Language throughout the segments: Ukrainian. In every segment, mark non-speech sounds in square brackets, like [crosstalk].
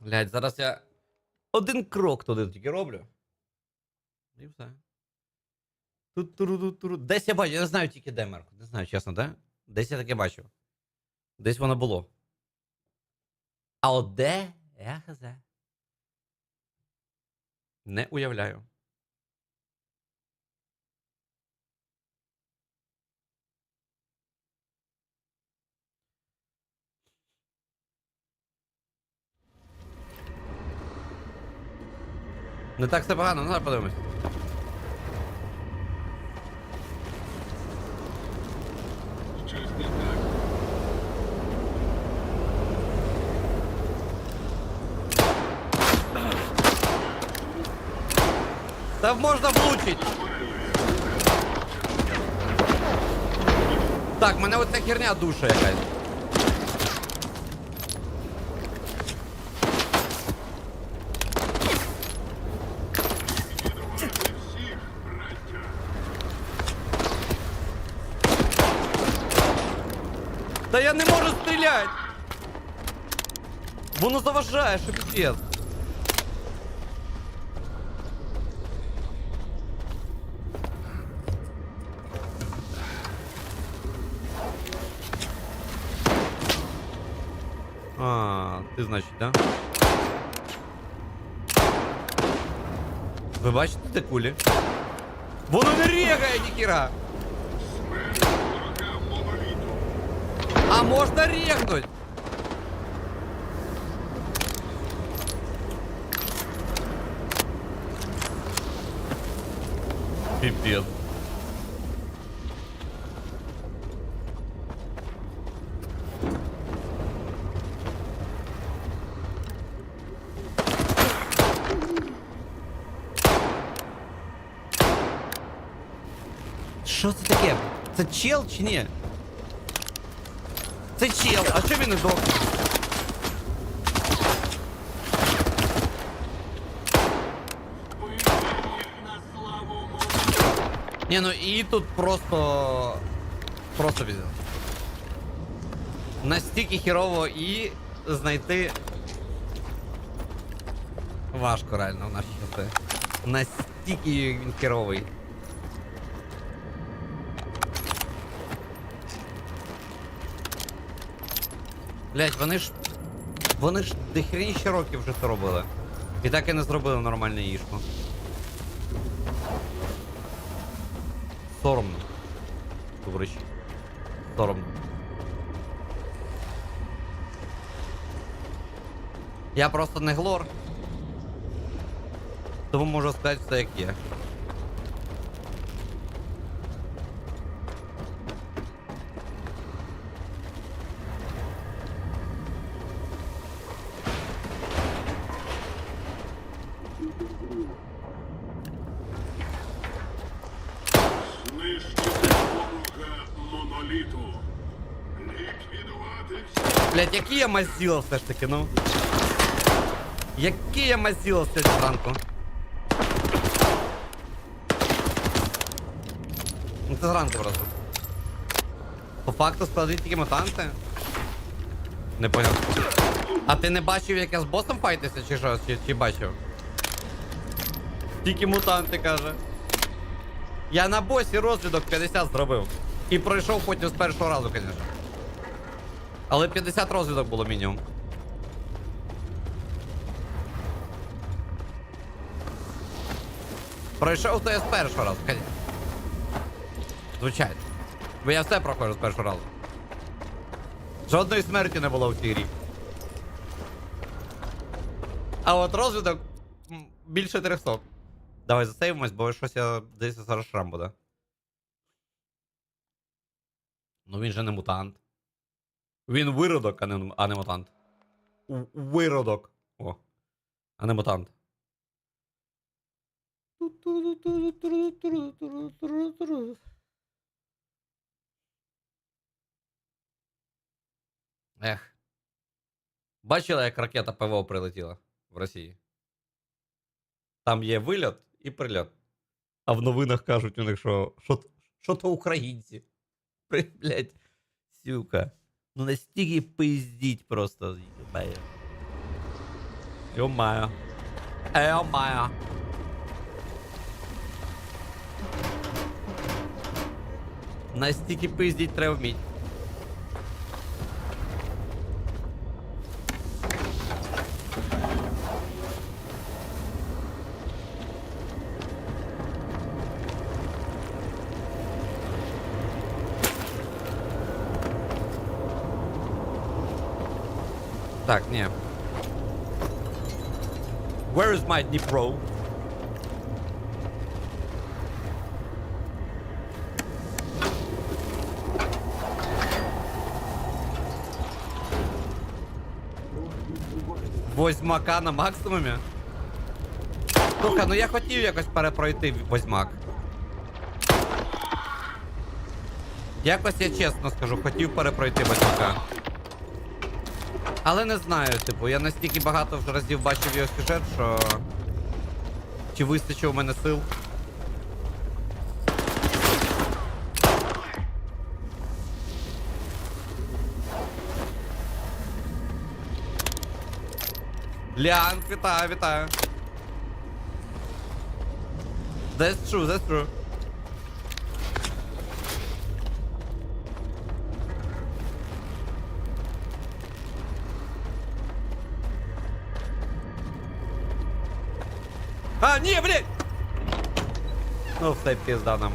Блять, зараз я один крок туди тільки роблю. І все. Тут туру туру Десь я бачу, я не знаю тільки де, Марко. Не знаю, чесно, де? Десь я таке бачив. Десь воно було. А от де? Я хз. Не уявляю. Не так все погано, ну давай подивимось. Щось. Та можна влучить. Так, мене оця херня душа якась. Та я не можу стріляти. Воно заважає, що піздець. А, ти значить, да? Ви бачите де кулі? Воно не рігає, ніхіра! Можна регнуть? Пипец. Що це таке? Це чел чи ні? Це чел, а що він не здох? Ні, ну і тут просто. Просто піздець. Настільки хірово і знайти. Важко реально в наші часи. Настільки він хіровий. Блять, вони ж. Вони ж дохрініще років вже це робили. І так і не зробили нормальну їжку. Соромно. Товариші. Соромно. Я просто не глор. Тому можу сказати все як є. Блять, який я мазіла все ж таки, ну. Який я мазіла сьогодні зранку. Ну це зранку просто. По факту склади тільки мутанти. Не поняв. А ти не бачив, як я з босом файтився, чи що? Чи, чи бачив? Тільки мутанти каже. Я на босі розвідок 50 зробив. І пройшов потім з першого разу, звісно. Але 50 розвідок було мінімум. Пройшов то я з першого разу. Звичайно. Бо я все проходжу з першого разу. Жодної смерті не було в цій грі. А от розвідок більше 300. Давай засейвимось, бо щось я десь зараз шрам буде. Ну він же не мутант. Він виродок, а не, а не мутант. Виродок. О. А не мутант. Ех. Бачила, як ракета ПВО прилетіла в Росії. Там є вильот і прильот. А в новинах кажуть у них, що що, що то українці. При, блядь, сюка. Ну настільки пиздіть просто. їбаю. Йо-маю. Йо-маю. Настільки пиздіть треба вміть. Так, ні. Where is my Dnipro? Возьмака на максимумі? Слухай, ну я хотів якось перепройти возьмак. Якось я чесно скажу, хотів перепройти возьмака. Але не знаю, типу, я настільки багато вже разів бачив його сюжет, що. Чи вистачить у мене сил? Ліан, вітаю, вітаю. That's true, that's true. Ну, все пізда нам.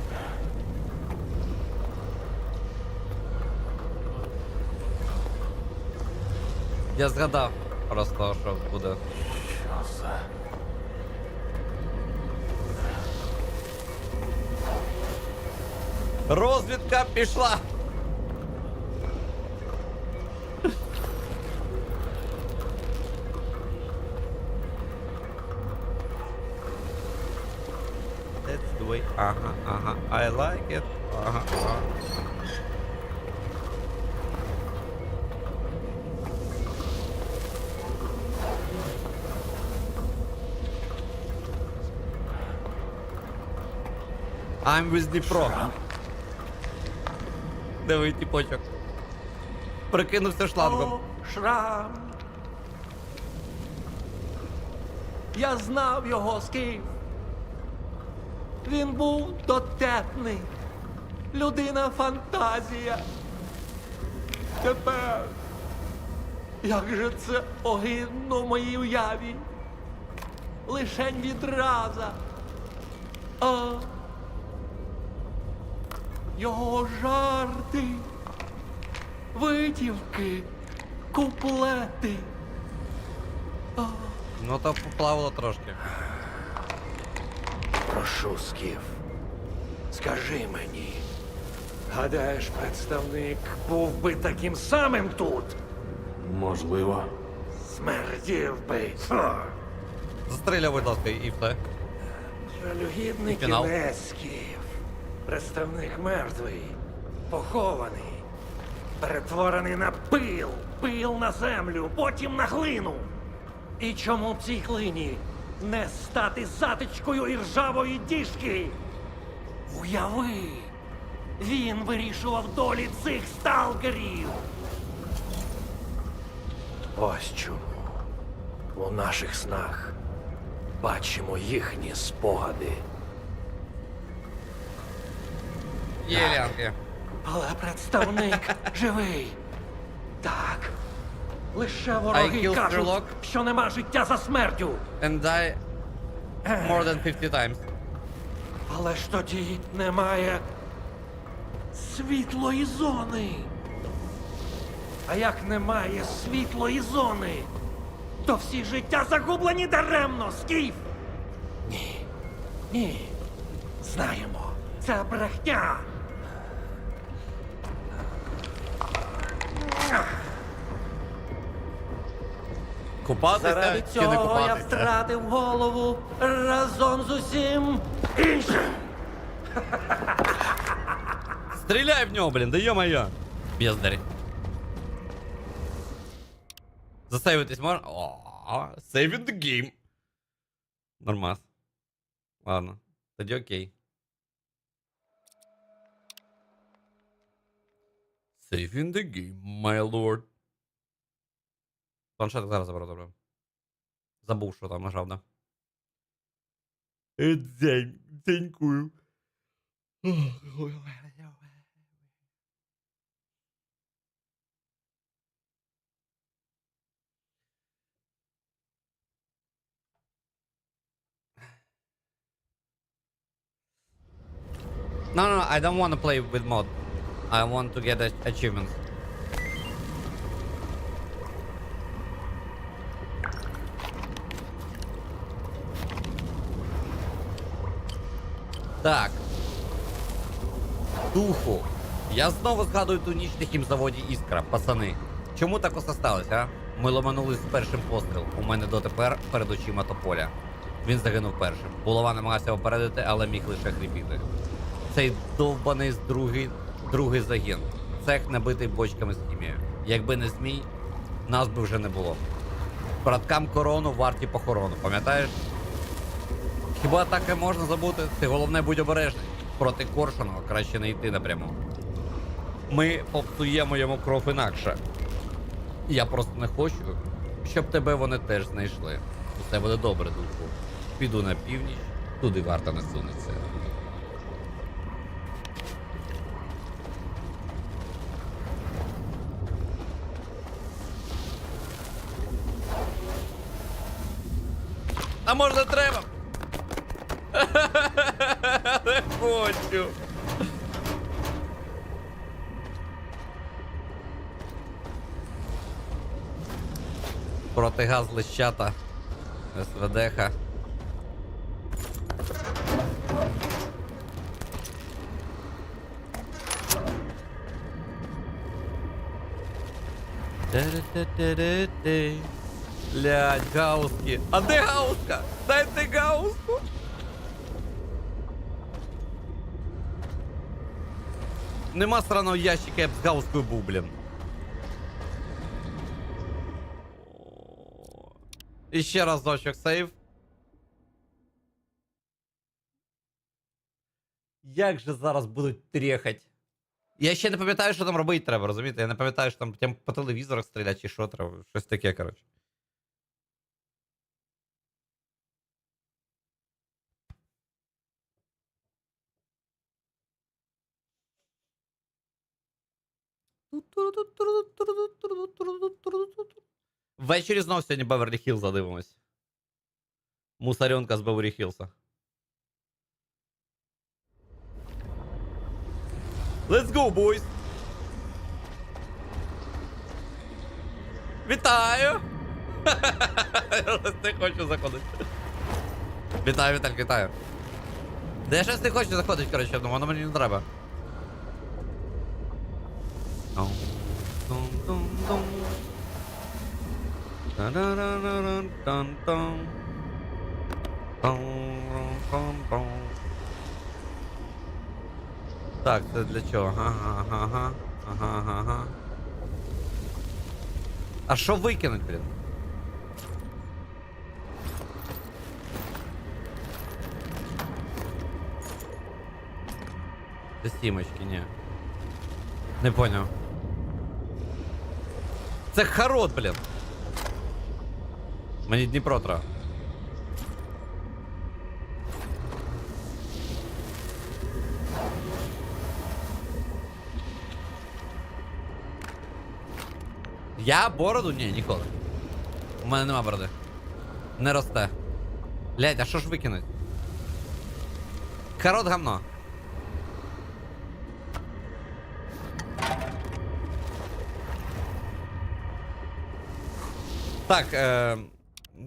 Я згадав просто, що буде. Розвідка пішла! Ага, ага. I like it. Ага, ага. I'm with Dnipro. Диви, тіпочок. Прикинувся шлангом. Шрам. Я знав його скіф. Він був дотепний. Людина фантазія. Тепер. Як же це огидно в моїй уяві? Лишень відраза. А його жарти витівки, куплети. Ну то поплавало трошки. Прошу, Скіф, скажи мені. Гадаєш, представник був би таким самим тут? Можливо. Смердів би. Ха! Застріляй, будь ласка, і все. Жалюгідний Фінал. кінець, Скіф. Представник мертвий, похований, перетворений на пил, пил на землю, потім на глину. І чому б цій глині не стати затичкою іржавої діжки? Уяви, він вирішував долі цих сталкерів. Ось чому у наших снах бачимо їхні спогади. Є лянки. Але представник [laughs] живий. Так. Лише вороги кажуть, Sherlock. що нема життя за смертю. And die more than 50 times. Але ж тоді немає світлої зони. А як немає світлої зони, то всі життя загублені даремно, скіф. Ні. Ні. Знаємо. Це брехня. Купатися Заради чи не цього я купатися? втратив голову разом з усім іншим. Стріляй в нього, блін, да ё-моё. Бездарь. Засейвитись можна? О, saving the game. Нормас. Ладно, тоді окей. Saving the game, my lord. Планшет зараз заберу, добре. Забув, що там нажав, да. Е, Дзень, дзенькую. No, no, no, I don't want to play with mod. I want to get achievements. Так. Духу. Я знову згадую ту ніч на хімзаводі Іскра, пацани. Чому так осе сталося, а? Ми ломанули з першим постріл. У мене дотепер перед очима тополя. Він загинув першим. Булава намагався попередити, але міг лише хрипіти. Цей довбаний другий, другий загін. Цех набитий бочками з хімією. Якби не змій, нас би вже не було. Браткам корону варті похорону, пам'ятаєш? Хіба таке можна забути? Ти головне будь обережний. Проти Коршунова краще не йти напряму. Ми попсуємо йому кров інакше. Я просто не хочу, щоб тебе вони теж знайшли. Усе буде добре, духу. Піду на північ, туди варта не сунеться. А може треба? Не хочу. Протигаз лищата. СВДХ. Блядь, гауски. А де гауска? Дайте гауску. Нема сраного ящика, я б з гаускою був, блін. І ще разочок сейв. Як же зараз будуть трєхать? Я ще не пам'ятаю, що там робити треба, розумієте? Я не пам'ятаю, що там прям по телевізорах стріляти чи що треба. Щось таке, коротше. Ввечері знов сьогодні Беверлі Хілл задивимось. Мусоренка з Беверлі Хілса. Let's go, boys! Вітаю! Я щось не хочу заходити. Вітаю, Віталь, вітаю. Де я щось не хочу заходити, коротше, ну воно мені не треба. Так, це для чого? Ага, ага, ага, ага, ага, ага. А що викинуть, блін? Це сімочки, ні. Не поняв. Це харот, блін. Мені Дніпро треба. Я бороду? Ні, ніколи. У мене нема бороди. Не росте. Блять, а що ж викинуть? Карот гамно. Так, е...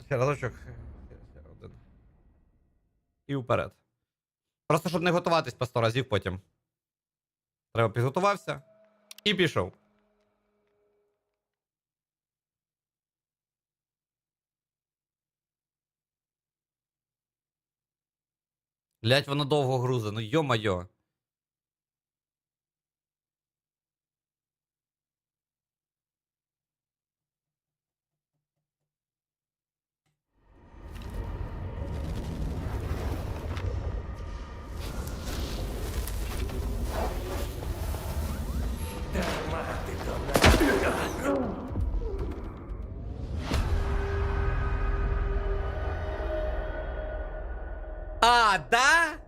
ще разочок. Один. І вперед. Просто щоб не готуватись по 100 разів потім. Треба підготувався і пішов. Блять, воно довго грузе, ну йо-майо. А.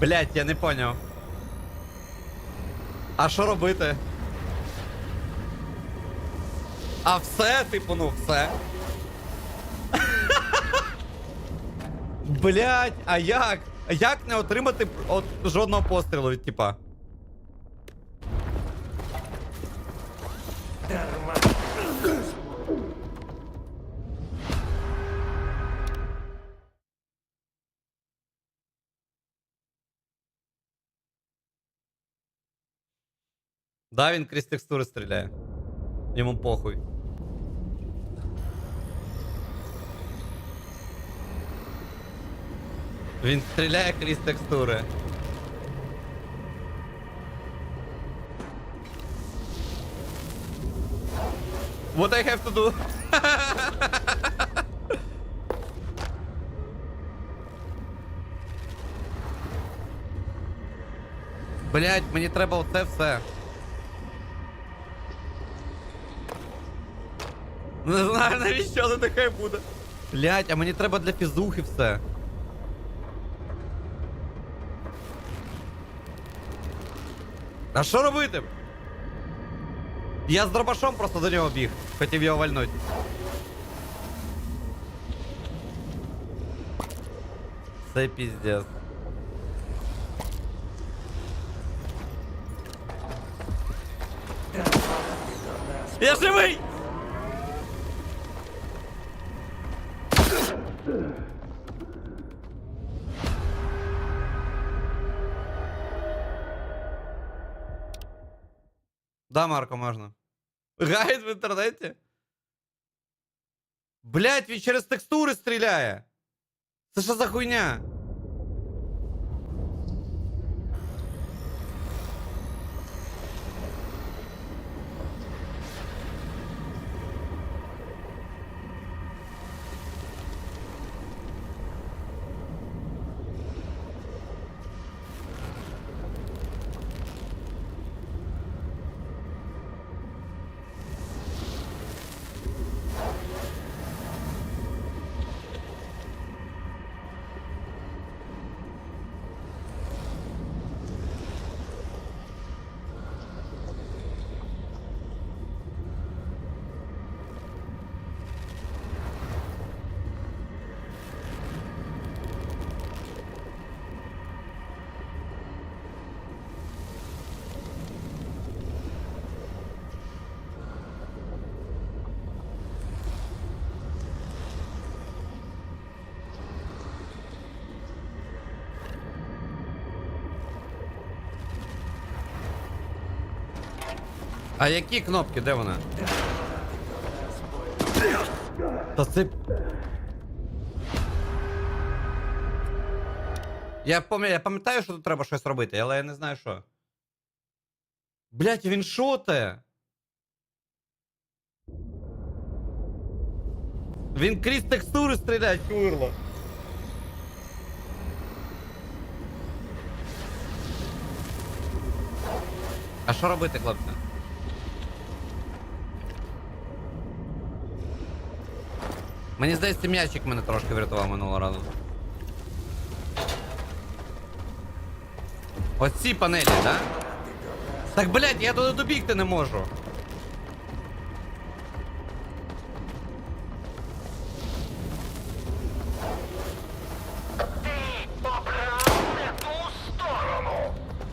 Блять, я не поняв. А що робити? А все, типу, ну все. [laughs] Блять, а як? Як не отримати от жодного пострілу від типа? Да, він крізь текстури стріляє. Йому похуй. Він стріляє крізь текстури. What I have to do? [laughs] Блять, мені треба оце все. Не знаю навіщо, але нехай буде. Блять, а мені треба для фізухи все. А що робити? Я з дробашом просто до нього біг. Хотів його вальнуть. Це піздец. Я живий! Да, Марко, можна. Гайд в інтернеті. Блять, він через текстури стріляє. Це що за хуйня? А які кнопки? Де вона? Та це. Я пам'ятаю, я пам'ятаю, що тут треба щось робити, але я не знаю що. Блять, він шоте. Він крізь текстури стріляє, курло. А що робити, хлопці? Мені здається, м'ячик мене трошки врятував минулого разу. Оці панелі, да? Так, блядь, я туди добігти не можу.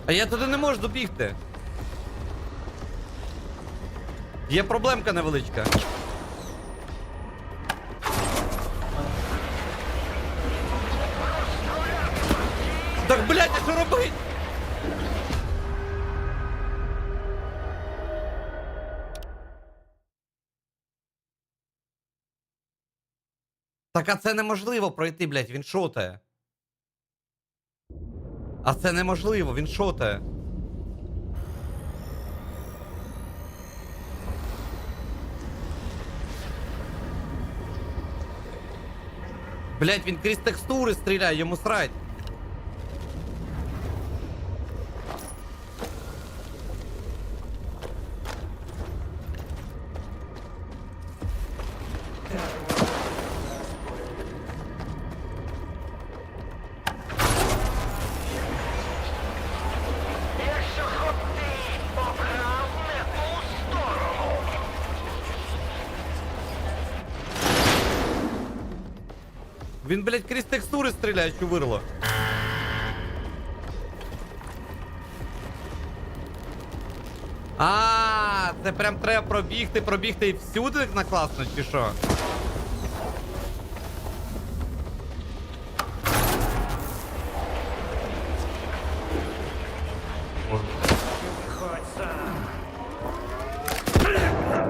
А я туди не можу добігти. Є проблемка невеличка. Так а це неможливо пройти, блядь, він шотає. А це неможливо, він шотає. Блять, він крізь текстури стріляє, йому срать. Він, блядь, крізь текстури стріляє, що вирло. А, це прям треба пробігти, пробігти і всюди на класно, чи що?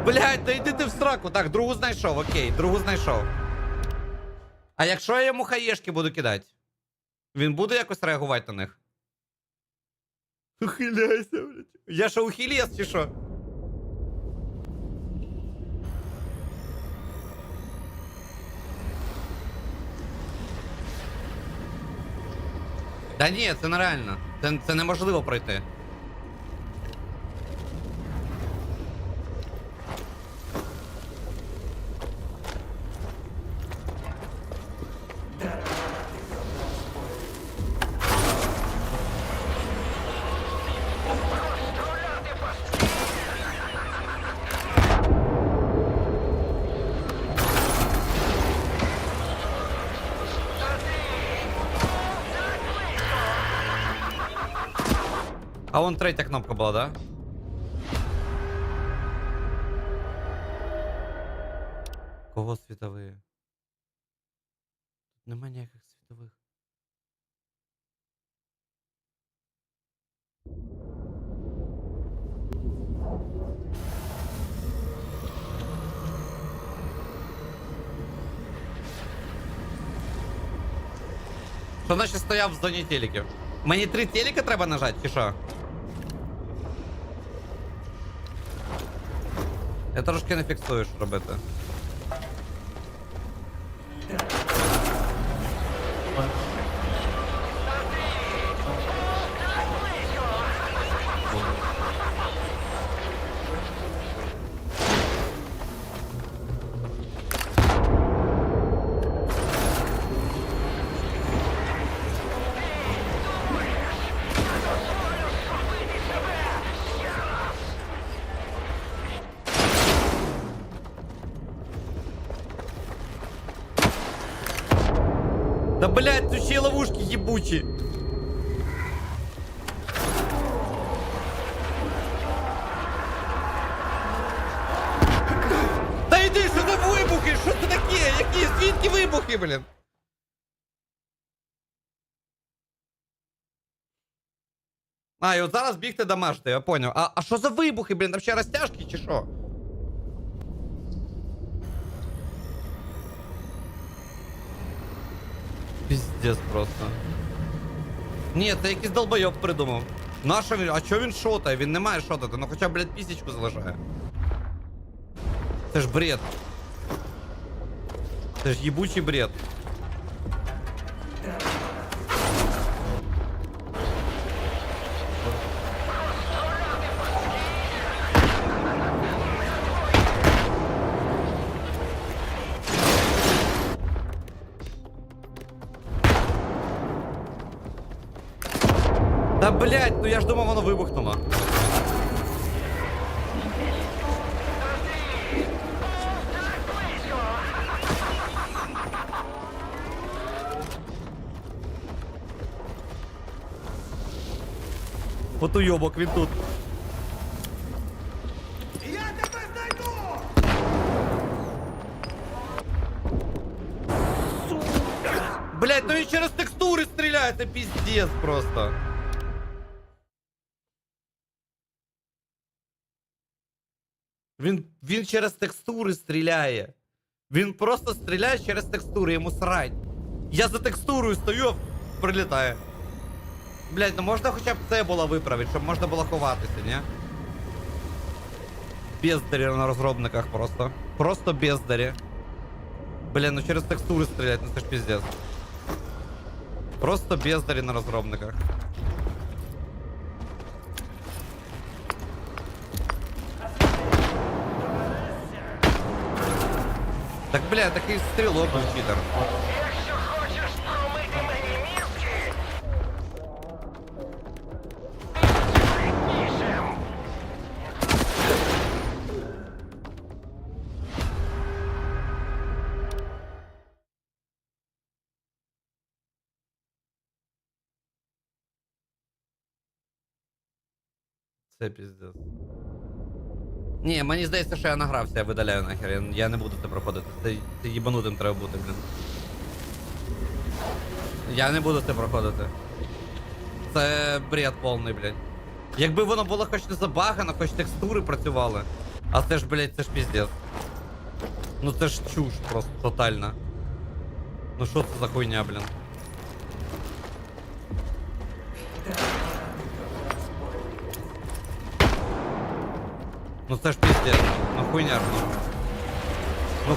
Блядь, да йди ти в сраку. Так, другу знайшов, окей, другу знайшов. А якщо я йому хаєшки буду кидати? Він буде якось реагувати на них? Ухиляйся, блядь. Я що, ухилєс чи що? Та ні, це нереально. Це, це неможливо пройти. вон третя кнопка була, да? Кого світові? Тут нема ніяких світових. Що значить стояв в зоні телеків? Мені три телека треба нажати, чи що? Я трошки не фіксую, що робити. Да блять, тут ловушки ебучі. Та йди, що за вибухи? Що це таке? Які? Звідки вибухи, блін? А, і от зараз бігти дамажити, я поняв. А, а що за вибухи, блін? Там ще розтяжки чи що? Піздец просто. Ні, це якийсь долбойоб придумав. Наша він. А чо він шотає? Він не має шотати, ну хоча, блядь, пісічку залишає. Це ж бред. Це ж їбучий бред. вибухнуло. От уйобок, він тут. Я тебе знайду! Блять, ну він через текстури стріляє, це піздец просто. Він, він через текстури стріляє. Він просто стріляє через текстури, йому срать. Я за текстурою стою, а прилітає. Блять, ну можна хоча б це було виправити, щоб можна було ховатися, ні? Бездарі на розробниках просто. Просто бездарі. Блін, ну через текстури стрілять, ну це ж піздец. Просто бездарі на розробниках. Так бля, так і стрілок був хітер. Ні, мені здається, що я награвся, я видаляю нахер. Я, я не буду це проходити. Це, це їбанутим треба бути, блін. Я не буду це проходити. Це бред повний, блядь. Якби воно було хоч не забагано, хоч текстури працювали. А це ж, блядь, це ж піздець. Ну це ж чуш просто тотальна. Ну що це за хуйня, блін? Ну це ж піздець. Ну хуйня ж ну. Ну.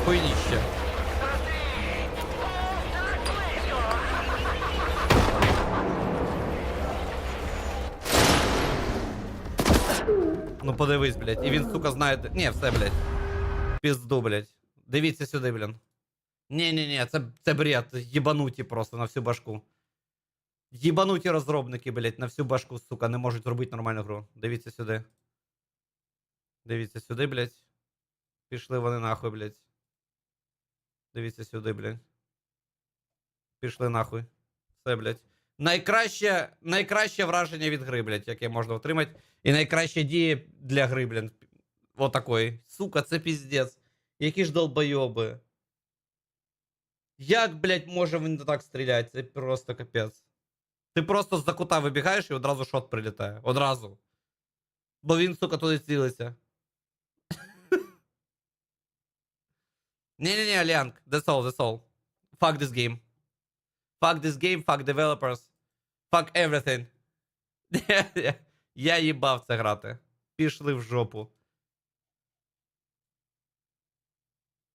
Ну подивись, блядь. І він, сука, знає. Ні, все, блядь. Пізду, блядь. Дивіться сюди, блін. Ні-ні-ні, це, це бред. Єбануті просто на всю башку. Єбануті розробники, блядь, на всю башку, сука, не можуть робити нормальну гру. Дивіться сюди. Дивіться сюди, блядь. Пішли вони нахуй, блядь. Дивіться сюди, блядь. Пішли нахуй. Все, блядь. Найкраще, найкраще враження від гри, блядь, яке можна отримати. І найкращі дії для гри, блядь. Отакої. Сука, це піздець. Які ж долбойоби. Як, блядь, може він так стріляти? Це просто капець. Ти просто з-за кута вибігаєш і одразу шот прилітає. Одразу. Бо він, сука, туди цілиться. Не-не-не, Альянг. That's all, that's all. Fuck this game. Fuck this game, fuck developers. Fuck everything. [laughs] Я їбав це грати. Пішли в жопу.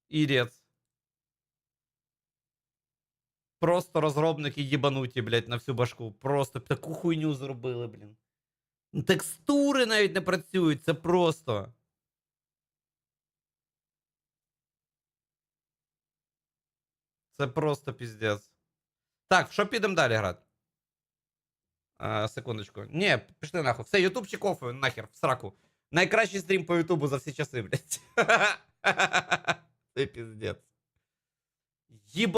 Ірец. Просто розробники їбануті, блядь, на всю башку. Просто таку хуйню зробили, блін. Текстури навіть не працюють, це просто. Це просто піздець. Так, в що підемо далі грати? А, секундочку. Ні, пішли нахуй. Все, ютубчик офу, нахер, в сраку. Найкращий стрім по ютубу за всі часи, блядь. [laughs] Це піздець. Єба.